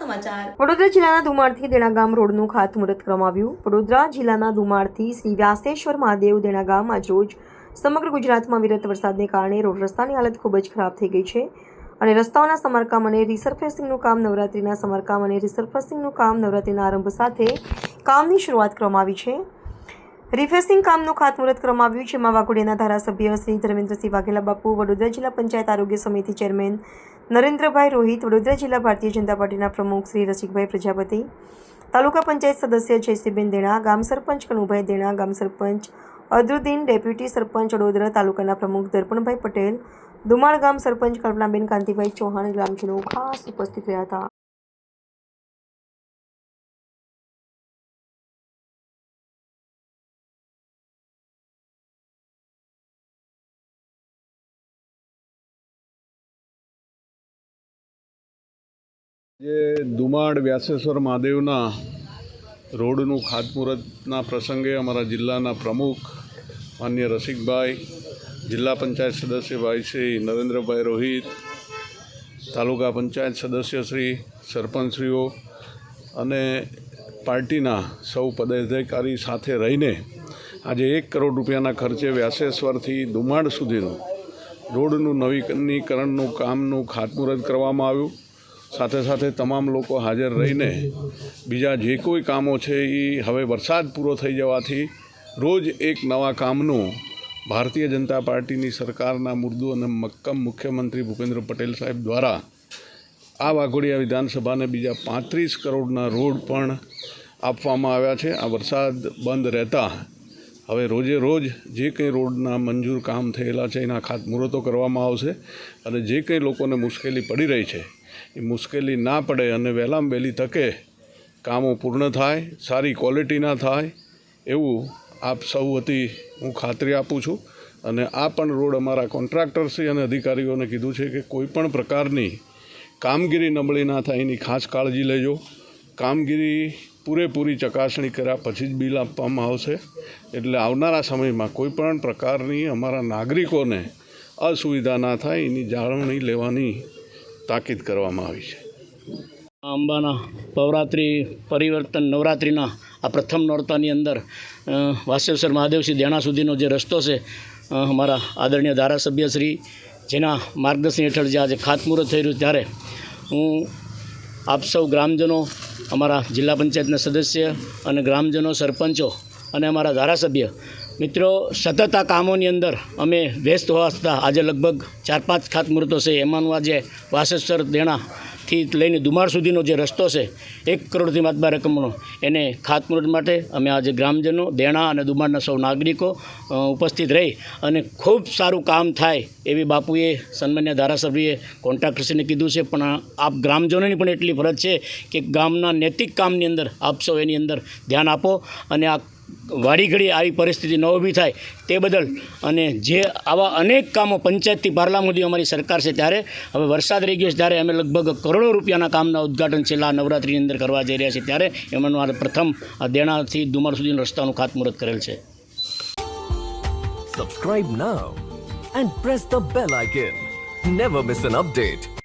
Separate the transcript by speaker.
Speaker 1: સમાચાર.
Speaker 2: વડોદરા જિલ્લાના ધુમાડથી દેણાગામ રોડનું ખાતમુહૂર્ત કરવામાં વડોદરા જિલ્લાના ધુમાડથી શ્રી વ્યાસેશ્વર મહાદેવ દેણાગામ આજરોજ સમગ્ર ગુજરાતમાં વિરત વરસાદને કારણે રોડ રસ્તાની હાલત ખૂબ જ ખરાબ થઈ ગઈ છે. અને રસ્તાઓના સમારકામ અને રિસર્ફેસિંગનું કામ નવરાત્રિના સમારકામ અને રિસર્ફેસિંગનું કામ નવરાત્રિના આરંભ સાથે કામની શરૂઆત કરવામાં આવી છે. રિફેસિંગ કામનું ખાતમુહૂર્ત કરવામાં આવ્યું જેમાં વાઘોડિયાના ધારાસભ્ય શ્રી ધર્મેન્દ્રસિંહ વાઘેલા બાપુ, વડોદરા જિલ્લા પંચાયત આરોગ્ય સમિતિ ચેરમેન નરેન્દ્રભાઈ રોહિત, વડોદરા જિલ્લા ભારતીય જનતા પાર્ટીના પ્રમુખ શ્રી રસિકભાઈ પ્રજાપતિ, તાલુકા પંચાયત સદસ્ય જયસિંહબેન દેણા, ગામ સરપંચ કનુભાઈ દેણા, ગામ સરપંચ અદરુદ્દીન, ડેપ્યુટી સરપંચ વડોદરા તાલુકાના પ્રમુખ દર્પણભાઈ પટેલ, દુમાળ ગામ સરપંચ કલ્પનાબેન કાંતિભાઈ ચૌહાણ, ગ્રામજનો ખાસ ઉપસ્થિત રહ્યા હતા.
Speaker 3: જે દુમાડ વ્યાસેશ્વર મહાદેવના રોડનું ખાતમુહૂર્તના પ્રસંગે અમારા જિલ્લાના પ્રમુખ માન્ય રસિકભાઈ, જિલ્લા પંચાયત સદસ્ય ભાઈ શ્રી નરેન્દ્રભાઈ રોહિત, તાલુકા પંચાયત સદસ્ય શ્રી સરપંચશ્રીઓ અને પાર્ટીના સૌ પદાધિકારી સાથે રહીને આજે એક કરોડ રૂપિયાના ખર્ચે વ્યાસેશ્વરથી દુમાડ સુધીનું રોડનું નવીકરણીકરણનું કામનું ખાતમુહૂર્ત કરવામાં આવ્યું. સાથે સાથે તમામ લોકો હાજર રહીને બીજા જે કોઈ કામો છે એ હવે વરસાદ પૂરો થઈ જવાથી રોજ એક નવા કામનું ભારતીય જનતા પાર્ટીની સરકારના મુર્દુ અને મક્કમ મુખ્યમંત્રી ભૂપેન્દ્ર પટેલ સાહેબ દ્વારા આ વાઘોડિયા વિધાનસભાને બીજા પાંત્રીસ કરોડના રોડ પણ આપવામાં આવ્યા છે. આ વરસાદ બંધ રહેતા હવે રોજે રોજ જે કંઈ રોડના મંજૂર કામ થયેલા છે એના ખાતમુહૂર્તો કરવામાં આવશે અને જે કંઈ લોકોને મુશ્કેલી પડી રહી છે એ મુશ્કેલી ના પડે અને વહેલામાં વહેલી તકે કામો પૂર્ણ થાય, સારી ક્વોલિટીના થાય, એવું આપ સૌ વતી હું ખાતરી આપું છું. અને આ પણ રોડ અમારા કોન્ટ્રાક્ટર્સી અને અધિકારીઓને કીધું છે કે કોઈપણ પ્રકારની કામગીરી નબળી ના થાય એની ખાસ કાળજી લેજો. કામગીરી પૂરેપૂરી ચકાસણી કર્યા પછી જ બિલ આપવામાં આવશે. એટલે આવનારા સમયમાં કોઈપણ પ્રકારની અમારા નાગરિકોને અસુવિધા ના થાય એની જાળવણી લેવાની તાકીદ કરવામાં આવી છે.
Speaker 4: અંબાના નવરાત્રિ પરિવર્તન નવરાત્રિના આ પ્રથમ નોરતાની અંદર અ, વાસેશ્વર મહાદેવથી દેણા સુધીનો જે રસ્તો છે અમારા આદરણીય ધારાસભ્ય શ્રી જેના માર્ગદર્શન હેઠળ જે આજે ખાતમુહૂર્ત થઈ રહ્યું ત્યારે હું આપ સૌ ગ્રામજનો અમારા જિલ્લા પંચાયતના સદસ્ય અને ગ્રામજનો સરપંચો અને અમારા ધારાસભ્ય મિત્રો, સતત આ કામોની અંદર અમે વ્યસ્ત હોવા છતાં આજે લગભગ ચાર પાંચ ખાતમુહૂર્તો છે. એમાંનું આજે વાસેશ્વર દેણાથી લઈને દુમાળ સુધીનો જે રસ્તો છે, એક કરોડથી માતબા રકમનો. એને ખાતમુહૂર્ત માટે અમે આજે ગ્રામજનો, દેણા અને દુમાળના સૌ નાગરિકો ઉપસ્થિત રહી અને ખૂબ સારું કામ થાય એવી બાપુએ, સન્માન્ય ધારાસભ્યએ કોન્ટ્રાક્ટરશ્રીને કીધું છે. પણ આપ ગ્રામજનોની પણ એટલી ફરજ છે કે ગામના નૈતિક કામની અંદર આપ સૌ એની અંદર ધ્યાન આપો અને આ વાડી ઘડી આવી પરિસ્થિતિ ન ઊભી થાય તે બદલ અને જે આવા અનેક કામો પંચાયતથી પારલા સુધી અમારી સરકાર છે ત્યારે હવે વરસાદ રહી ગયો છે ત્યારે અમે લગભગ કરોડો રૂપિયાના કામના ઉદ્ઘાટન છેલ્લા નવરાત્રિની અંદર કરવા જઈ રહ્યા છીએ ત્યારે એમનું આ પ્રથમ આ દેણાથી દુમાળ સુધીના રસ્તાનું ખાતમુહૂર્ત કરેલ છે.
Speaker 5: Subscribe now and press the bell icon never miss an update.